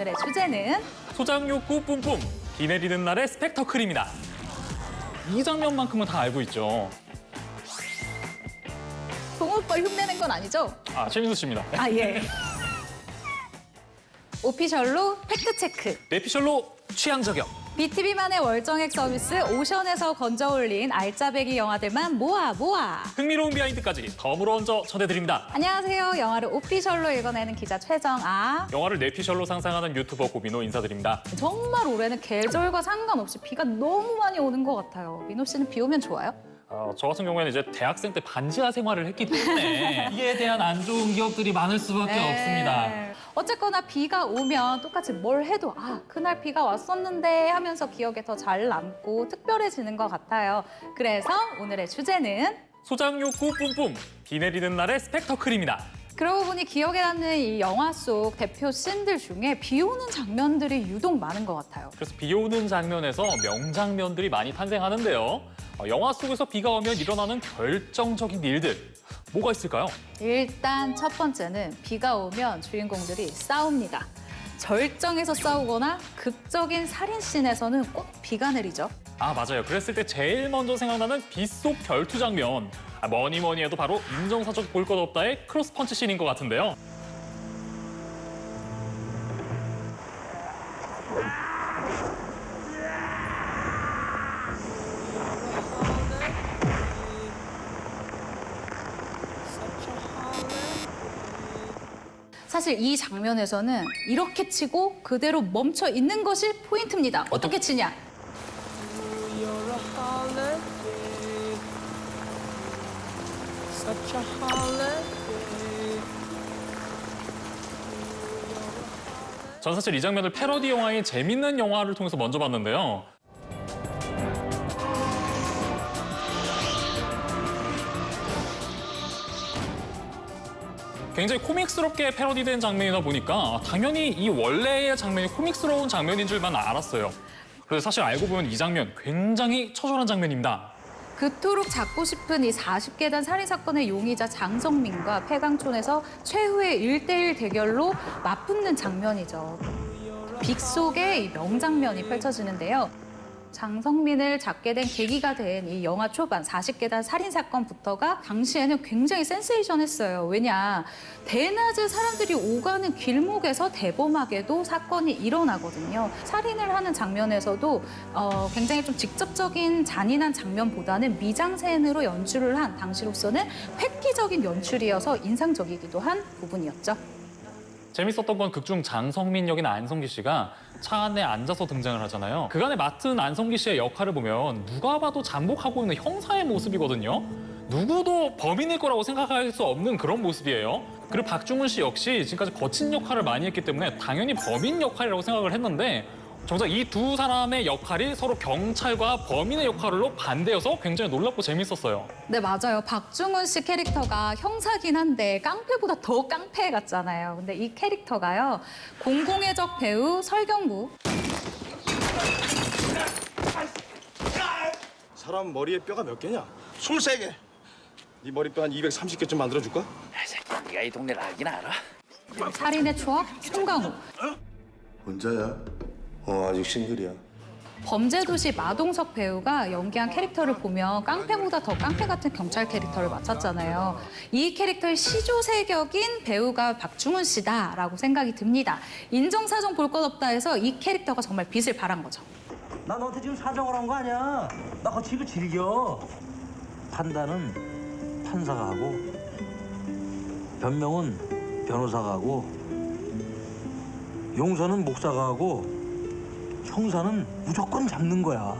오늘의 주제는 소장 욕구 뿜뿜 비 내리는 날의 스펙터클입니다. 이 장면만큼은 다 알고 있죠. 동호뻘 흉내낸 건 아니죠? 아 최민수 씨입니다. 아, 예. 오피셜로 팩트 체크. 뇌피셜로 취향 저격. BTV만의 월정액 서비스 오션에서 건져 올린 알짜배기 영화들만 모아 모아. 흥미로운 비하인드까지 덤으로 얹어 전해드립니다. 안녕하세요. 영화를 오피셜로 읽어내는 기자 최정아. 영화를 뇌피셜로 상상하는 유튜버 고민호 인사드립니다. 정말 올해는 계절과 상관없이 비가 너무 많이 오는 것 같아요. 민호 씨는 비 오면 좋아요? 어, 저 같은 경우에는 이제 대학생 때 반지하 생활을 했기 때문에 이에 대한 안 좋은 기억들이 많을 수밖에 없습니다. 네. 어쨌거나 비가 오면 똑같이 뭘 해도 아 그날 비가 왔었는데 하면서 기억에 더 잘 남고 특별해지는 것 같아요. 그래서 오늘의 주제는 소장 욕구 뿜뿜 비 내리는 날의 스펙터클입니다. 그러고 보니 기억에 남는 이 영화 속 대표 씬들 중에 비 오는 장면들이 유독 많은 것 같아요. 그래서 비 오는 장면에서 명장면들이 많이 탄생하는데요. 어, 영화 속에서 비가 오면 일어나는 결정적인 일들 뭐가 있을까요? 일단 첫 번째는 비가 오면 주인공들이 싸웁니다. 절정에서 싸우거나 극적인 살인씬에서는 꼭 비가 내리죠. 아 맞아요. 그랬을 때 제일 먼저 생각나는 빗속 결투 장면. 아, 뭐니 뭐니 해도 바로 인정사적 볼 것 없다의 크로스펀치 씬인 것 같은데요. 사실 이 장면에서는 이렇게 치고 그대로 멈춰 있는 것이 포인트입니다. 어떻게 치냐? 전 사실 이 장면을 패러디 영화인 재밌는 영화를 통해서 먼저 봤는데요. 굉장히 코믹스럽게 패러디된 장면이다 보니까 당연히 이 원래의 장면이 코믹스러운 장면인 줄만 알았어요. 그래서 사실 알고 보면 이 장면 굉장히 처절한 장면입니다. 그토록 잡고 싶은 이 40계단 살인 사건의 용의자 장성민과 폐강촌에서 최후의 일대일 대결로 맞붙는 장면이죠. 빅 속의 이 명장면이 펼쳐지는데요. 장성민을 잡게 된 계기가 된 이 영화 초반 40계단 살인 사건부터가 당시에는 굉장히 센세이션했어요. 왜냐 대낮에 사람들이 오가는 길목에서 대범하게도 사건이 일어나거든요. 살인을 하는 장면에서도 어, 굉장히 좀 직접적인 잔인한 장면보다는 미장센으로 연출을 한 당시로서는 획기적인 연출이어서 인상적이기도 한 부분이었죠. 재밌었던 건 극중 장성민 역인 안성기 씨가 차 안에 앉아서 등장을 하잖아요. 그간에 맡은 안성기 씨의 역할을 보면 누가 봐도 잠복하고 있는 형사의 모습이거든요. 누구도 범인일 거라고 생각할 수 없는 그런 모습이에요. 그리고 박중훈 씨 역시 지금까지 거친 역할을 많이 했기 때문에 당연히 범인 역할이라고 생각을 했는데 정작 이 두 사람의 역할이 서로 경찰과 범인의 역할로 반대여서 굉장히 놀랍고 재밌었어요. 네, 맞아요. 박중훈 씨 캐릭터가 형사긴 한데 깡패보다 더 깡패 같잖아요. 근데 이 캐릭터가요. 공공의 적 배우 설경구. 사람 머리에 뼈가 몇 개냐? 23개. 네 머리뼈 한 230개쯤 만들어 줄까? 네가 이 동네를 알긴 알아? 살인의 추억 송강호. 혼자야? 어 아직 싱글이야. 범죄도시 마동석 배우가 연기한 캐릭터를 보면 깡패보다 더 깡패 같은 경찰 캐릭터를 맡았잖아요. 이 캐릭터의 시조세격인 배우가 박중훈 씨다라고 생각이 듭니다. 인정사정 볼 것 없다 해서 이 캐릭터가 정말 빛을 발한 거죠. 나 너한테 지금 사정을 한 거 아니야. 나 같이 이거 즐겨. 판단은 판사가 하고 변명은 변호사가 하고 용서는 목사가 하고 형사는 무조건 잡는 거야.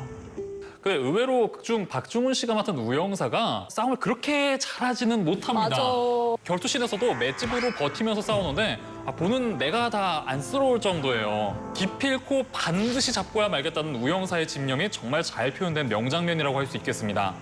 근데 의외로 극중 박중훈 씨가 맡은 우영사가 싸움을 그렇게 잘하지는 못합니다. 맞아. 결투씬에서도 맷집으로 버티면서 싸우는데 아, 보는 내가 다 안쓰러울 정도예요. 기필코 반드시 잡고야 말겠다는 우영사의 집념이 정말 잘 표현된 명장면이라고 할 수 있겠습니다.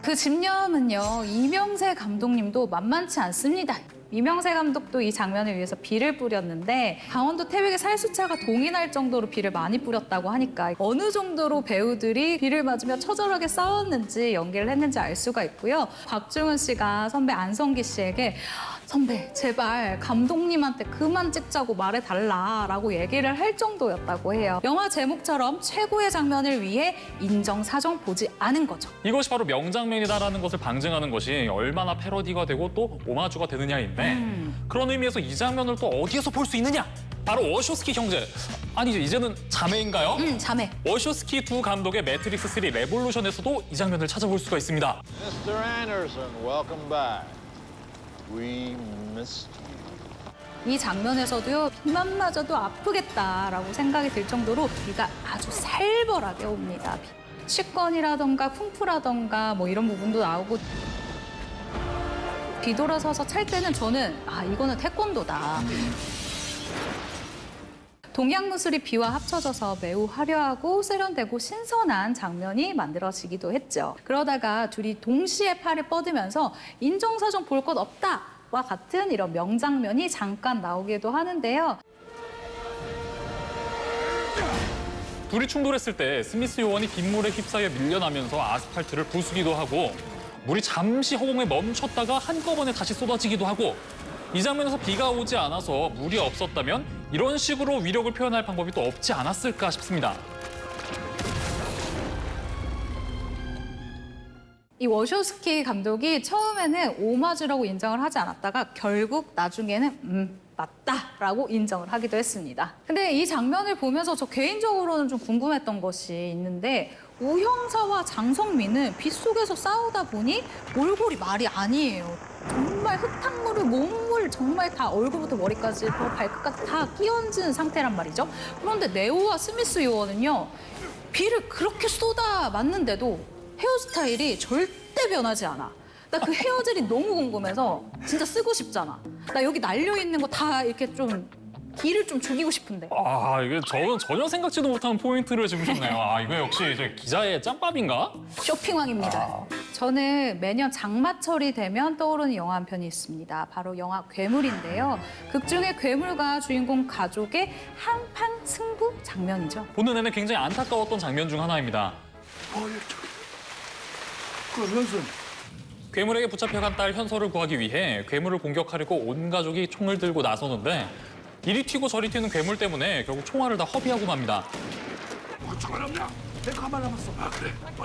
그 집념은요 이명세 감독님도 만만치 않습니다. 이명세 감독도 이 장면을 위해서 비를 뿌렸는데 강원도 태백의 살수차가 동인할 정도로 비를 많이 뿌렸다고 하니까 어느 정도로 배우들이 비를 맞으며 처절하게 싸웠는지 연기를 했는지 알 수가 있고요. 박중훈 씨가 선배 안성기 씨에게 선배, 제발 감독님한테 그만 찍자고 말해달라라고 얘기를 할 정도였다고 해요. 영화 제목처럼 최고의 장면을 위해 인정사정 보지 않은 거죠. 이것이 바로 명장면이다라는 것을 방증하는 것이 얼마나 패러디가 되고 또 오마주가 되느냐인데 음. 그런 의미에서 이 장면을 또 어디에서 볼 수 있느냐? 바로 워쇼스키 형제. 아니죠, 이제는 자매인가요? 음, 자매. 워쇼스키 두 감독의 매트릭스 3 레볼루션에서도 이 장면을 찾아볼 수가 있습니다. Mr. Anderson, welcome back. 이 장면에서도요 비만 맞아도 아프겠다라고 생각이 들 정도로 비가 아주 살벌하게 옵니다. 치권이라던가 쿵푸라던가 뭐 이런 부분도 나오고 뒤돌아서서 찰 때는 저는 아 이거는 태권도다. 동양 무술이 비와 합쳐져서 매우 화려하고 세련되고 신선한 장면이 만들어지기도 했죠. 그러다가 둘이 동시에 팔을 뻗으면서 인정사정 볼 것 없다와 같은 이런 명장면이 잠깐 나오기도 하는데요. 둘이 충돌했을 때 스미스 요원이 빗물에 휩싸여 밀려나면서 아스팔트를 부수기도 하고 물이 잠시 허공에 멈췄다가 한꺼번에 다시 쏟아지기도 하고 이 장면에서 비가 오지 않아서 물이 없었다면 이런 식으로 위력을 표현할 방법이 또 없지 않았을까 싶습니다. 이 워쇼스키 감독이 처음에는 오마주라고 인정을 하지 않았다가 결국 나중에는 음 맞다라고 인정을 하기도 했습니다. 근데 이 장면을 보면서 저 개인적으로는 좀 궁금했던 것이 있는데 우형사와 장성민은 빗속에서 싸우다 보니 몰골이 말이 아니에요. 정말 흙탕물을 몸을 정말 다 얼굴부터 머리까지 뭐 발끝까지 다 끼얹은 상태란 말이죠. 그런데 네오와 스미스 요원은요 비를 그렇게 쏟아 맞는데도 헤어스타일이 절대 변하지 않아. 나 그 헤어젤이 너무 궁금해서 진짜 쓰고 싶잖아. 나 여기 날려 있는 거 다 이렇게 좀 기를 좀 죽이고 싶은데. 아, 이게 저는 전혀 생각지도 못한 포인트를 짚으셨네요. 아, 이거 역시 이제 기자의 짬밥인가? 쇼핑왕입니다. 저는 매년 장마철이 되면 떠오르는 영화 한 편이 있습니다. 바로 영화 괴물인데요. 극 중에 괴물과 주인공 가족의 한판 승부 장면이죠. 보는 내내 굉장히 안타까웠던 장면 중 하나입니다. 그 현순 괴물에게 붙잡혀간 딸 현서를 구하기 위해 괴물을 공격하려고 온 가족이 총을 들고 나서는데 이리 튀고 저리 튀는 괴물 때문에 결국 총알을 다 허비하고 맙니다.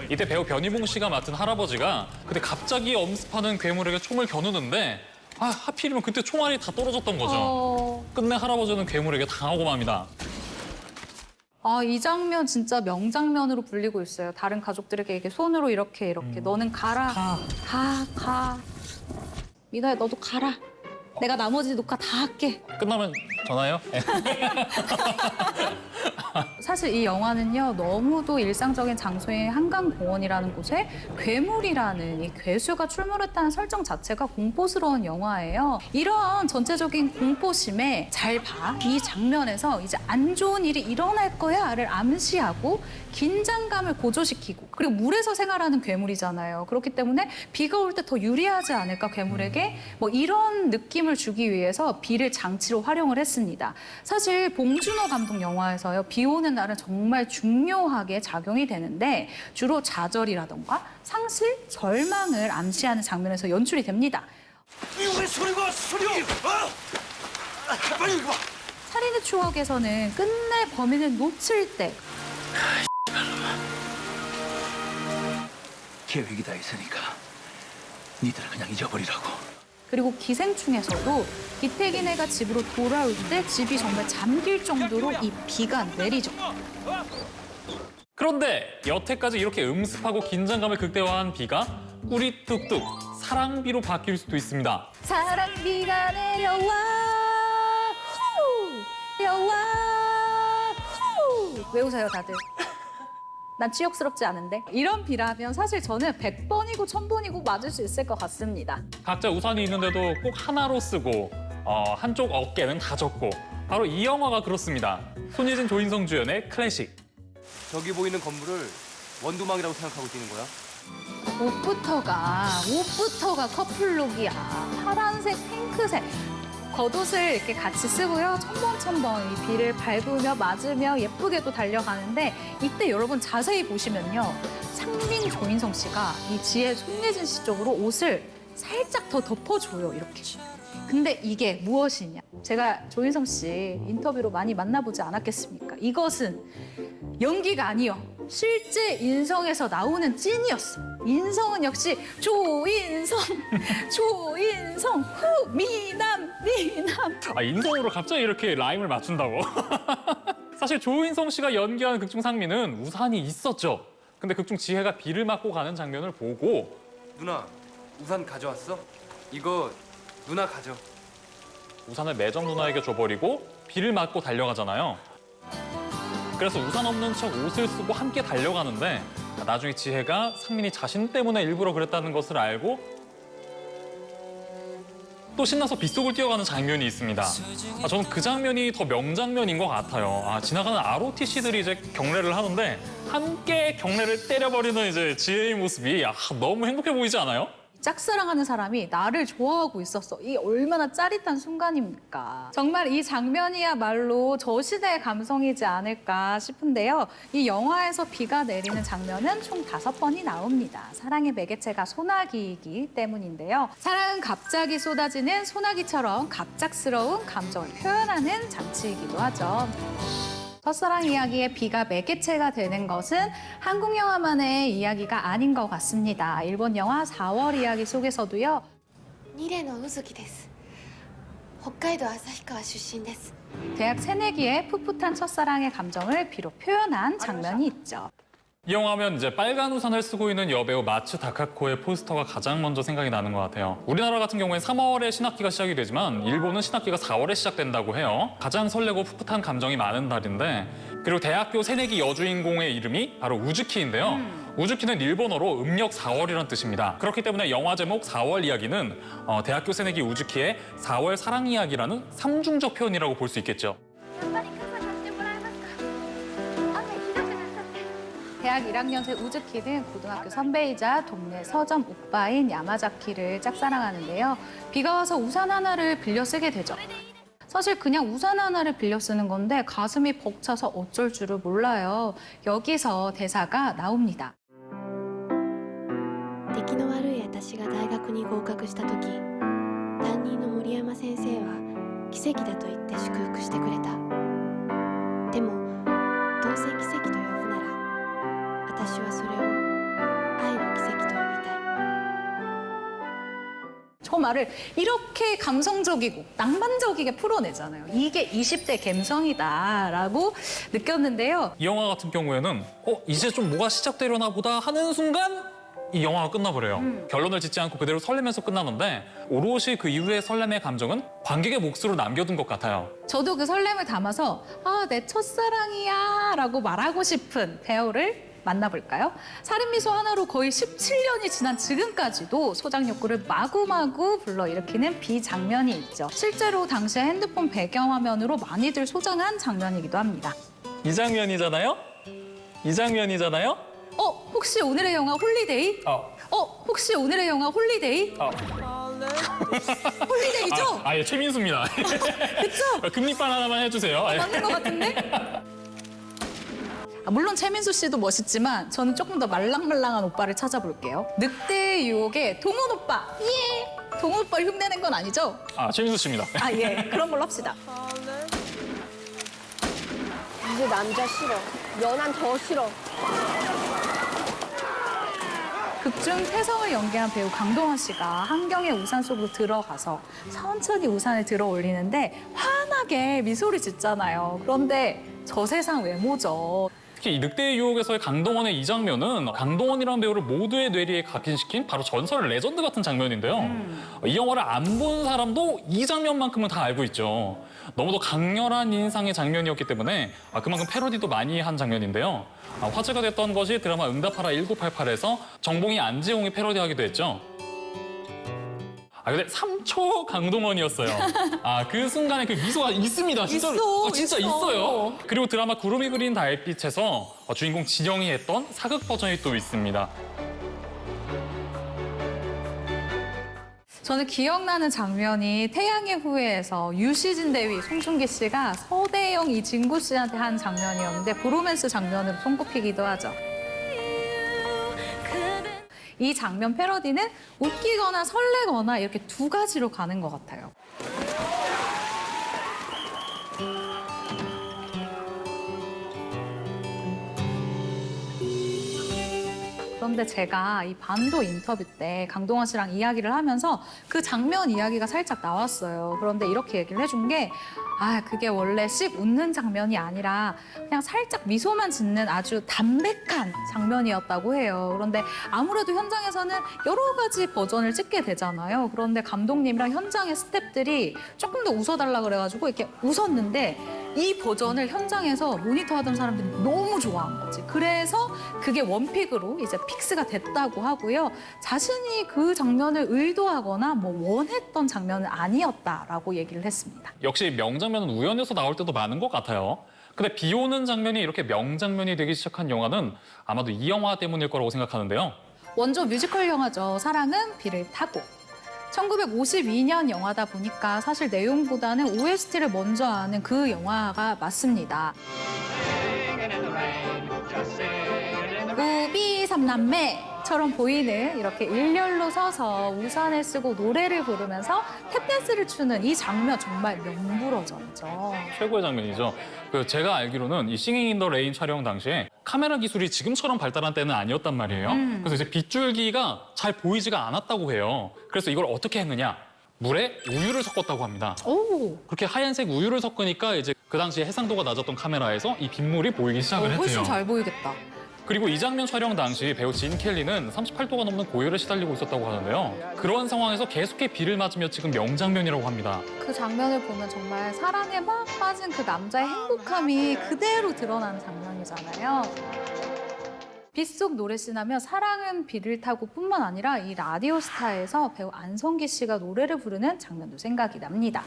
이때 배우 변희봉 씨가 맡은 할아버지가 그때 갑자기 엄습하는 괴물에게 총을 겨누는데 아 하필이면 그때 총알이 다 떨어졌던 거죠. 어... 끝내 할아버지는 괴물에게 당하고 맙니다. 아, 이 장면 진짜 명장면으로 불리고 있어요. 다른 가족들에게 이렇게 손으로 이렇게 이렇게 너는 가라. 가. 가, 가. 미나야 너도 가라. 내가 나머지 녹화 다 할게. 끝나면 전화요? 네. 사실 이 영화는요 너무도 일상적인 장소인 한강공원이라는 곳에 괴물이라는 이 괴수가 출몰했다는 설정 자체가 공포스러운 영화예요. 이런 전체적인 공포심에 잘 봐. 이 장면에서 이제 안 좋은 일이 일어날 거야를 암시하고 긴장감을 고조시키고 그리고 물에서 생활하는 괴물이잖아요. 그렇기 때문에 비가 올 때 더 유리하지 않을까 괴물에게 뭐 이런 느낌 을 주기 위해서 비를 장치로 활용을 했습니다. 사실 봉준호 감독 영화에서요 비 오는 날은 정말 중요하게 작용이 되는데 주로 좌절이라던가 상실, 절망을 암시하는 장면에서 연출이 됩니다. 이거 왜 소리가 소리 어? 아, 빨리 이거 봐 살인의 추억에서는 끝내 범인을 놓칠 때 계획이 다 있으니까 니들은 그냥 잊어버리라고. 그리고 기생충에서도 기태기네가 집으로 돌아올 때 집이 정말 잠길 정도로 이 비가 내리죠. 그런데 여태까지 이렇게 음습하고 긴장감을 극대화한 비가 꿀이 뚝뚝 사랑비로 바뀔 수도 있습니다. 사랑비가 내려와 후 내려와 후. 왜 웃어요 다들? 난 치욕스럽지 않은데 이런 비라면 사실 저는 100번이고 1000번이고 맞을 수 있을 것 같습니다. 각자 우산이 있는데도 꼭 하나로 쓰고 어, 한쪽 어깨는 다 젖고 바로 이 영화가 그렇습니다. 손예진 조인성 주연의 클래식. 저기 보이는 건물을 원두막이라고 생각하고 뛰는 거야? 옷부터가 옷부터가 커플룩이야. 파란색, 핑크색. 겉옷을 이렇게 같이 쓰고요. 첨벙첨벙 이 비를 밟으며 맞으며 예쁘게도 달려가는데 이때 여러분 자세히 보시면요. 상민 조인성 씨가 이 지혜 손예진 씨 쪽으로 옷을 살짝 더 덮어줘요. 이렇게. 근데 이게 무엇이냐? 제가 조인성 씨 인터뷰로 많이 만나보지 않았겠습니까? 이것은 연기가 아니요. 실제 인성에서 나오는 찐이었어. 인성은 역시 조인성, 조인성, 후, 미남, 미남. 아, 인성으로 갑자기 이렇게 라임을 맞춘다고? 사실 조인성 씨가 연기한 극중 상민은 우산이 있었죠. 근데 극중 지혜가 비를 맞고 가는 장면을 보고 누나 우산 가져왔어? 이거 누나 가져. 우산을 매점 누나에게 줘버리고 비를 맞고 달려가잖아요. 그래서 우산 없는 척 옷을 쓰고 함께 달려가는데 나중에 지혜가 상민이 자신 때문에 일부러 그랬다는 것을 알고 또 신나서 빗속을 뛰어가는 장면이 있습니다. 아, 저는 그 장면이 더 명장면인 것 같아요. 아, 지나가는 ROTC들이 이제 경례를 하는데 함께 경례를 때려버리는 이제 지혜의 모습이 아, 너무 행복해 보이지 않아요? 짝사랑하는 사람이 나를 좋아하고 있었어. 이 얼마나 짜릿한 순간입니까? 정말 이 장면이야말로 저 시대의 감성이지 않을까 싶은데요. 이 영화에서 비가 내리는 장면은 총 다섯 번이 나옵니다. 사랑의 매개체가 소나기이기 때문인데요. 사랑은 갑자기 쏟아지는 소나기처럼 갑작스러운 감정을 표현하는 장치이기도 하죠. 첫사랑 이야기의 비가 매개체가 되는 것은 한국 영화만의 이야기가 아닌 것 같습니다. 일본 영화 4월 이야기 속에서도요. 二例の宇月です北海道旭川出身です 대학 새내기의 풋풋한 첫사랑의 감정을 비로 표현한 장면이 있죠. 이 영화면 이제 빨간 우산을 쓰고 있는 여배우 마츠 다카코의 포스터가 가장 먼저 생각이 나는 것 같아요. 우리나라 같은 경우엔 3월에 신학기가 시작이 되지만 일본은 신학기가 4월에 시작된다고 해요. 가장 설레고 풋풋한 감정이 많은 달인데 그리고 대학교 새내기 여주인공의 이름이 바로 우즈키인데요. 우즈키는 일본어로 음력 4월이라는 뜻입니다. 그렇기 때문에 영화 제목 4월 이야기는 어, 대학교 새내기 우즈키의 4월 사랑 이야기라는 삼중적 표현이라고 볼 수 있겠죠. 대학 1학년생 우즈키는 고등학교 선배이자 동네 서점 오빠인 야마자키를 짝사랑하는데요. 비가 와서 우산 하나를 빌려 쓰게 되죠. 사실 그냥 우산 하나를 빌려 쓰는 건데 가슴이 벅차서 어쩔 줄을 몰라요. 여기서 대사가 나옵니다. 出来の悪い私が大学に合格した時担任の森山先生は奇跡だと言って祝福してくれた 私はそれを愛の奇跡と呼びたい 저 말을 이렇게 감성적이고 낭만적이게 풀어내잖아요. 이게 20대 감성이다라고 느꼈는데요. 이 영화 같은 경우에는 어 이제 좀 뭐가 시작되려나 보다 하는 순간 이 영화가 끝나버려요. 결론을 짓지 않고 그대로 설레면서 끝나는데 오롯이 그 이후의 설렘의 감정은 관객의 몫으로 남겨둔 것 같아요. 저도 그 설렘을 담아서 아, 내 첫사랑이야 라고 말하고 싶은 배우를 만나볼까요? 살인미소 하나로 거의 17년이 지난 지금까지도 소장 욕구를 마구마구 불러일으키는 비장면이 있죠. 실제로 당시에 핸드폰 배경화면으로 많이들 소장한 장면이기도 합니다. 이 장면이잖아요. 이 장면이잖아요. 어, 혹시 오늘의 영화 홀리데이? 어. 어, 혹시 오늘의 영화 홀리데이? 어. 홀리데이죠? 아, 예, 최민수입니다. 그쵸? 금리빨 하나만 해주세요. 예. 맞는 것 같은데? 아, 물론 최민수 씨도 멋있지만 저는 조금 더 말랑말랑한 오빠를 찾아볼게요. 늑대의 유혹의 동원 오빠! 예! 동원 오빠를 흉내낸 건 아니죠? 아, 최민수 씨입니다. 아, 예. 그런 걸로 합시다. 이제 남자 싫어 연한 더 싫어 극중 태성을 연기한 배우 강동원 씨가 한경의 우산 속으로 들어가서 천천히 우산을 들어 올리는데 환하게 미소를 짓잖아요. 그런데 저 세상 외모죠. 특히 이 늑대의 유혹에서의 강동원의 이 장면은 강동원이라는 배우를 모두의 뇌리에 각인시킨 바로 전설 레전드 같은 장면인데요. 이 영화를 안 본 사람도 이 장면만큼은 다 알고 있죠. 너무도 강렬한 인상의 장면이었기 때문에 아, 그만큼 패러디도 많이 한 장면인데요. 아, 화제가 됐던 것이 드라마 응답하라 1988에서 정봉이 안지홍이 패러디하기도 했죠. 아 근데 3초 강동원이었어요. 아 그 순간에 그 미소가 있습니다. 진짜 있어, 진짜 있어. 있어요. 그리고 드라마 구름이 그린 달빛에서 어, 주인공 진영이 했던 사극 버전이 또 있습니다. 저는 기억나는 장면이 태양의 후예에서 유시진 대위 송중기 씨가 서대영 이 진구 씨한테 한 장면이었는데 브로맨스 장면으로 손꼽히기도 하죠. 이 장면 패러디는 웃기거나 설레거나 이렇게 두 가지로 가는 것 같아요. 그런데 제가 이 반도 인터뷰 때 강동원 씨랑 이야기를 하면서 그 장면 이야기가 살짝 나왔어요. 그런데 이렇게 얘기를 해준 게, 아, 그게 원래 씩 웃는 장면이 아니라 그냥 살짝 미소만 짓는 아주 담백한 장면이었다고 해요. 그런데 아무래도 현장에서는 여러 가지 버전을 찍게 되잖아요. 그런데 감독님이랑 현장의 스태프들이 조금 더 웃어달라 그래가지고 이렇게 웃었는데 이 버전을 현장에서 모니터하던 사람들이 너무 좋아한 거지. 그래서 그게 원픽으로 이제 픽스가 됐다고 하고요. 자신이 그 장면을 의도하거나 뭐 원했던 장면은 아니었다라고 얘기를 했습니다. 역시 명장면은 우연해서 나올 때도 많은 것 같아요. 근데 비 오는 장면이 이렇게 명장면이 되기 시작한 영화는 아마도 이 영화 때문일 거라고 생각하는데요. 원조 뮤지컬 영화죠. 사랑은 비를 타고. 1952년 영화다 보니까 사실 내용보다는 OST를 먼저 아는 그 영화가 맞습니다. 우비 삼남매 처럼 보이는 이렇게 일렬로 서서 우산을 쓰고 노래를 부르면서 탭댄스를 추는 이 장면 정말 명불허전이죠. 최고의 장면이죠. 그 제가 알기로는 이 싱잉 인 더 레인 촬영 당시에 카메라 기술이 지금처럼 발달한 때는 아니었단 말이에요. 음. 그래서 이제 빗줄기가 잘 보이지가 않았다고 해요. 그래서 이걸 어떻게 했느냐? 물에 우유를 섞었다고 합니다. 오, 그렇게 하얀색 우유를 섞으니까 이제 그 당시에 해상도가 낮았던 카메라에서 이 빗물이 보이기 시작을 했대요. 어, 훨씬 잘 보이겠다. 그리고 이 장면 촬영 당시 배우 진 켈리는 38도가 넘는 고열에 시달리고 있었다고 하는데요. 그런 상황에서 계속해 비를 맞으며 찍은 명장면이라고 합니다. 그 장면을 보면 정말 사랑에 막 빠진 그 남자의 행복함이 그대로 드러나는 장면이잖아요. 빗속 노래씬 하면 사랑은 비를 타고 뿐만 아니라 이 라디오 스타에서 배우 안성기 씨가 노래를 부르는 장면도 생각이 납니다.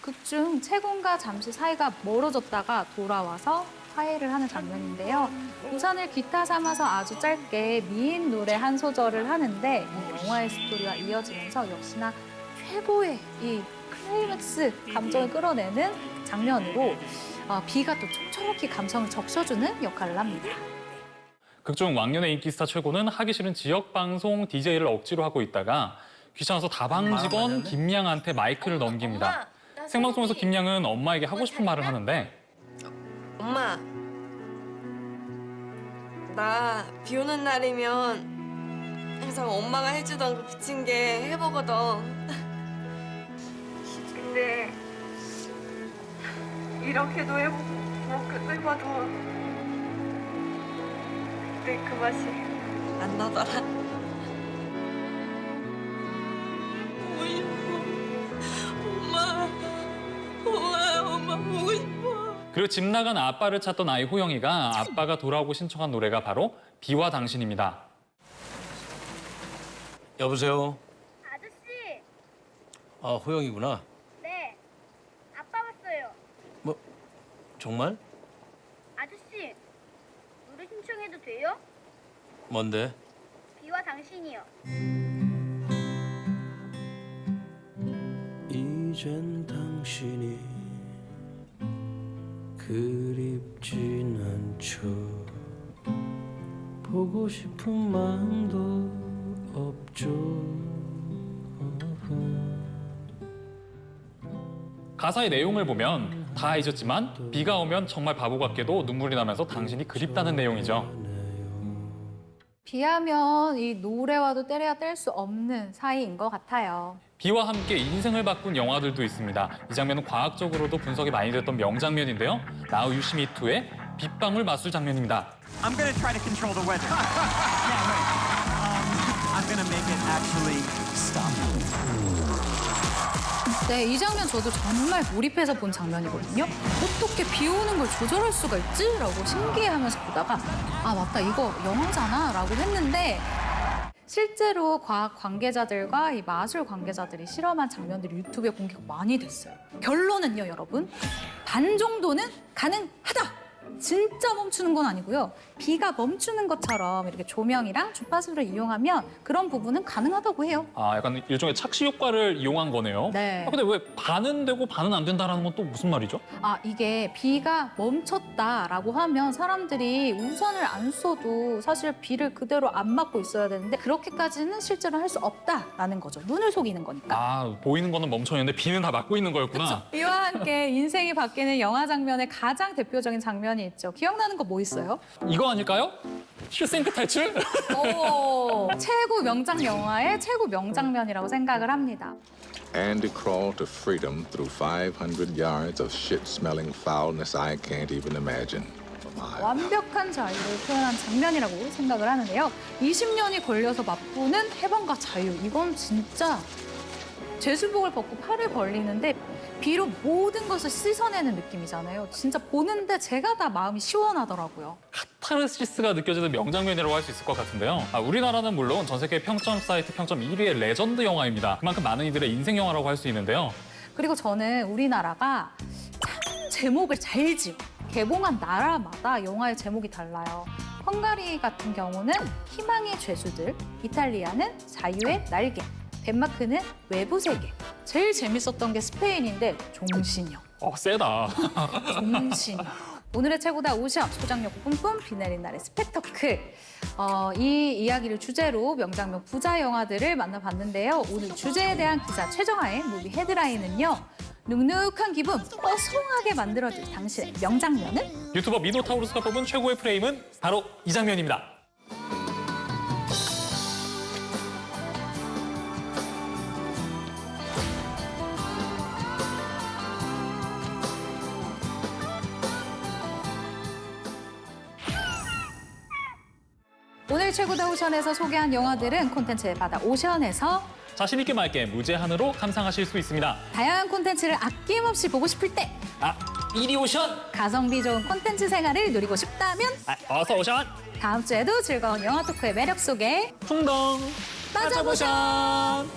극중 채군과 잠시 사이가 멀어졌다가 돌아와서 화해를 하는 장면인데요. 우산을 기타 삼아서 아주 짧게 미인 노래 한 소절을 하는데 이 영화의 스토리와 이어지면서 역시나 최고의 이 클라이맥스 감정을 끌어내는 장면으로 어, 비가 또 촉촉히 감성을 적셔주는 역할을 합니다. 극중 왕년의 인기 스타 최고는 하기 싫은 지역 방송 DJ를 억지로 하고 있다가 귀찮아서 다방 직원 김양한테 마이크를 넘깁니다. 생방송에서 김양은 엄마에게 하고 싶은 말을 하는데 엄마, 나 비 오는 날이면 항상 엄마가 해주던 그 부침개 해보거든. 근데 이렇게도 해보고 그렇게도 해봐도 그때 그 맛이 안 나더라. 그리고 집 나간 아빠를 찾던 아이 호영이가 아빠가 돌아오고 신청한 노래가 바로 비와 당신입니다. 여보세요. 아저씨, 아 호영이구나. 네. 아빠 왔어요. 뭐 정말? 아저씨, 노래 신청해도 돼요? 뭔데? 비와 당신이요. 이젠 당신이 그립진 않죠 보고 싶은 마음도 없죠 가사의 내용을 보면 다 잊었지만 비가 오면 정말 바보 같게도 눈물이 나면서 당신이 그립다는 내용이죠. 비하면 이 노래와도 때려야 뗄 수 없는 사이인 것 같아요. 비와 함께 인생을 바꾼 영화들도 있습니다. 이 장면은 과학적으로도 분석이 많이 됐던 명장면인데요. 나우 유시미투의 빗방울 맞술 장면입니다. I'm gonna try to control the weather. yeah, wait. Um, I'm gonna make it actually stop. 네, 이 장면 저도 정말 몰입해서 본 장면이거든요. 어떻게 비 오는 걸 조절할 수가 있지? 라고 신기해하면서 보다가 아 맞다 이거 영화잖아 라고 했는데 실제로 과학 관계자들과 이 마술 관계자들이 실험한 장면들이 유튜브에 공개가 많이 됐어요. 결론은요 여러분 반 정도는 가능하다! 진짜 멈추는 건 아니고요. 비가 멈추는 것처럼 이렇게 조명이랑 주파수를 이용하면 그런 부분은 가능하다고 해요. 아, 약간 일종의 착시 효과를 이용한 거네요. 네. 아, 근데 왜 반은 되고 반은 안 된다라는 건 또 무슨 말이죠? 아, 이게 비가 멈췄다라고 하면 사람들이 우산을 안 써도 사실 비를 그대로 안 맞고 있어야 되는데 그렇게까지는 실제로 할 수 없다라는 거죠. 눈을 속이는 거니까. 아, 보이는 거는 멈춰 있는데 비는 다 막고 있는 거였구나. 이와 함께 인생이 바뀌는 영화 장면의 가장 대표적인 장면이 있죠. 기억나는 거 뭐 있어요? 이거 아닐까요? 슈생크 탈출? 오, 최고 명장 영화의 최고 명장면이라고 생각을 합니다. Andy crawled to freedom through 500 yards of shit-smelling foulness I can't even imagine. 완벽한 자유를 표현한 장면이라고 생각을 하는데요. 20년이 걸려서 맛보는 해방과 자유. 이건 진짜 제수복을 벗고 팔을 벌리는데 비로 모든 것을 씻어내는 느낌이잖아요. 진짜 보는데 제가 다 마음이 시원하더라고요. 카타르시스가 느껴지는 명장면이라고 할 수 있을 것 같은데요. 아, 우리나라는 물론 전 세계 평점 사이트 평점 1위의 레전드 영화입니다. 그만큼 많은 이들의 인생 영화라고 할 수 있는데요. 그리고 저는 우리나라가 참 제목을 잘 지어. 개봉한 나라마다 영화의 제목이 달라요. 헝가리 같은 경우는 희망의 죄수들, 이탈리아는 자유의 날개, 덴마크는 외부 세계. 제일 재밌었던 게 스페인인데 종신형. 어, 세다. 종신형. 오늘의 최고다 오션, 소장력 뿜뿜, 비 내린 날의 스펙터클. 어, 이 이야기를 주제로 명장면 부자 영화들을 만나봤는데요. 오늘 주제에 대한 기사 최정아의 무비 헤드라인은요. 눅눅한 기분 뽀송하게 만들어줄 당신의 명장면은? 유튜버 미노타우루스가 뽑은 최고의 프레임은 바로 이 장면입니다. 오늘 최고다 오션에서 소개한 영화들은 콘텐츠의 바다 오션에서 자신 있게 맑게 무제한으로 감상하실 수 있습니다. 다양한 콘텐츠를 아낌없이 보고 싶을 때 아, 이리 오션! 가성비 좋은 콘텐츠 생활을 누리고 싶다면 아, 어서 오션! 다음 주에도 즐거운 영화 토크의 매력 속에 풍덩! 빠져보션!